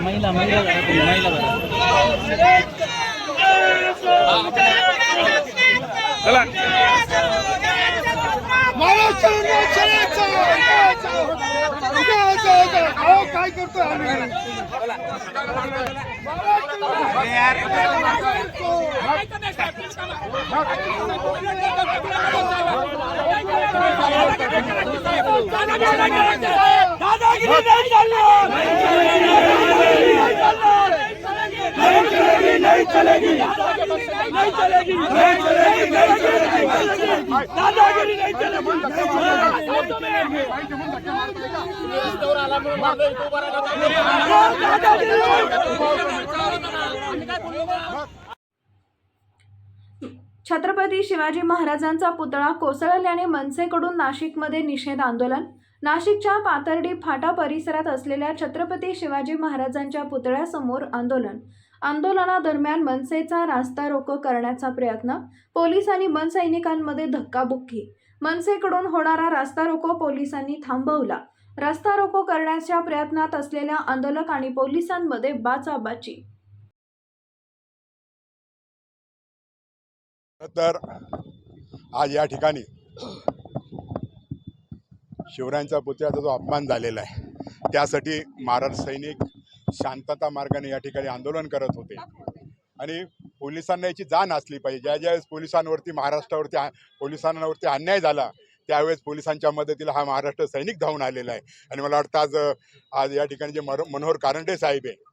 महिला महिला महिला जरा तुम्ही, महिला जरा. चला महाराष्ट्राला नहीं चलेगी काय करतोय आम्ही छत्रपती शिवाजी महाराजांचा पुतळा कोसळल्याने मनसेकडून नाशिकमध्ये निषेध आंदोलन नाशिकच्या पाथर्डी फाटा परिसरात असलेल्या छत्रपती शिवाजी महाराजांच्या पुतळ्यासमोर आंदोलन आंदोलनादरम्यान मनसेचा रास्ता रोको करण्याचा प्रयत्न पोलीस आणि मनसैनिकांमध्ये धक्काबुक्की. मनसेकडून होणारा रास्ता रोको पोलिसांनी थांबवला. रास्ता रोको करण्याच्या प्रयत्नात असलेल्या आंदोलक आणि पोलिसांमध्ये बाचाबाची. तर आज या ठिकाणी शिवरायांचा पुतळ्याचा जो अपमान झालेला आहे त्यासाठी महाराज सैनिक शांतता मार्गाने या ठिकाणी आंदोलन करत होते. आणि पोलिसांना याची जाण असली पाहिजे. ज्या ज्यावेळेस पोलिसांवरती महाराष्ट्रावरती पोलिसांवरती अन्याय झाला त्यावेळेस पोलिसांच्या मदतीला हा महाराष्ट्र सैनिक धावून आलेला आहे. आणि मला वाटतं आज आज या ठिकाणी जे मनोहर कारंडे साहेब आहे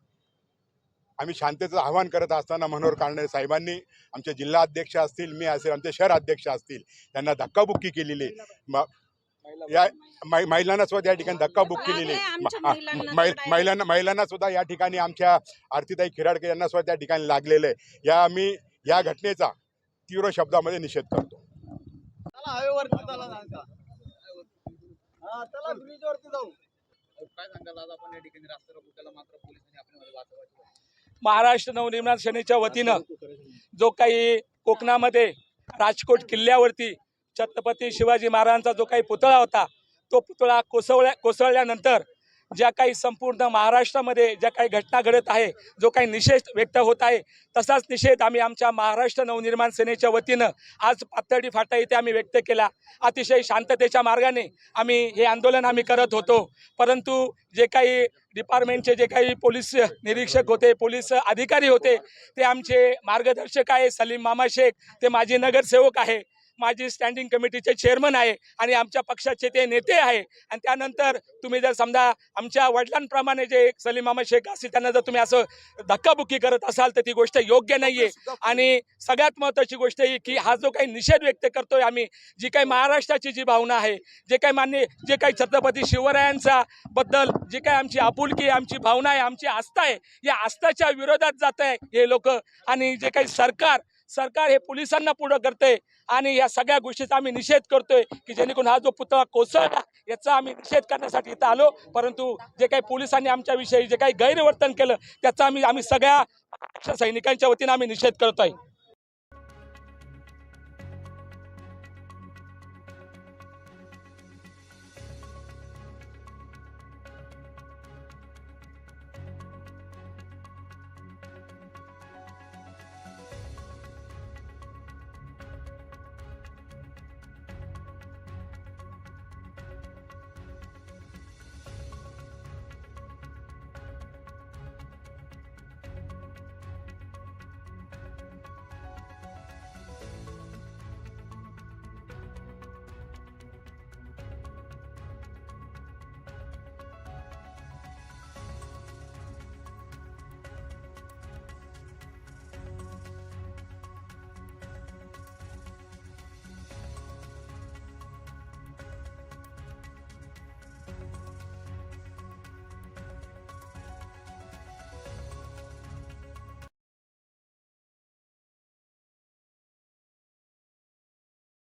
आम्ही शांततेचं आवाहन करत असताना मनोहर कारंडे साहेबांनी आमचे जिल्हा अध्यक्ष असतील मी असेल आमचे शहर अध्यक्ष असतील त्यांना धक्काबुक्की केलेली आहे. या मै- महिलांना सुद्धा या ठिकाणी धक्काबुक्की केलेली महिलांना महिलांना सुद्धा या ठिकाणी आमच्या आरतीताई खिराडकर यांना सुद्धा त्या ठिकाणी लागलेलं आहे. या आम्ही या घटनेचा तीव्र शब्दामध्ये निषेध करतो. महाराष्ट्र नवनिर्माण सेनेच्या वतीनं जो काही कोकणामध्ये राजकोट किल्ल्यावरती छत्रपती शिवाजी महाराजांचा जो काही पुतळा होता तो पुतळा कोसळल्या कोसळल्यानंतर ज्या काही संपूर्ण महाराष्ट्रामध्ये ज्या काही घटना घडत आहे जो काही निषेध व्यक्त होत आहे तसाच निषेध आम्ही आमच्या महाराष्ट्र नवनिर्माण सेनेच्या वतीनं आज पातळी फाटा इथे आम्ही व्यक्त केला. अतिशय शांततेच्या मार्गाने आम्ही हे आंदोलन आम्ही करत होतो. परंतु जे काही डिपार्टमेंटचे जे काही पोलीस निरीक्षक होते पोलीस अधिकारी होते ते आमचे मार्गदर्शक आहे सलीम मामा शेख ते माजी नगरसेवक आहे. माजी स्टँडिंग कमिटीचे चेअरमन आहे आणि आमच्या पक्षाचे ते नेते आहे. आणि त्यानंतर तुम्ही जर समजा आमच्या वडिलांप्रमाणे जे सलीम मामा शेख असतील त्यांना जर तुम्ही असं धक्काबुक्की करत असाल तर ती गोष्ट योग्य नाही आहे आणि सगळ्यात महत्त्वाची गोष्ट ही की हा जो काही निषेध व्यक्त करतोय आम्ही जी काही महाराष्ट्राची जी भावना आहे जे काही मान्य जे काही छत्रपती शिवरायांचा बद्दल जी काही आमची आपुलकी आमची भावना आहे आमची आस्था आहे या आस्थाच्या विरोधात जात आहे हे लोक. आणि जे काही सरकार सरकार हे पोलिसांना पुढं करते आणि या सगळ्या गोष्टीचा आम्ही निषेध करतोय की जेणेकरून हा जो पुतळा कोसळला याचा आम्ही निषेध करण्यासाठी इथं आलो. परंतु जे काही पोलिसांनी आमच्याविषयी जे काही गैरवर्तन केलं त्याचा आम्ही आम्ही सगळ्या सैनिकांच्या वतीनं आम्ही निषेध करतोय.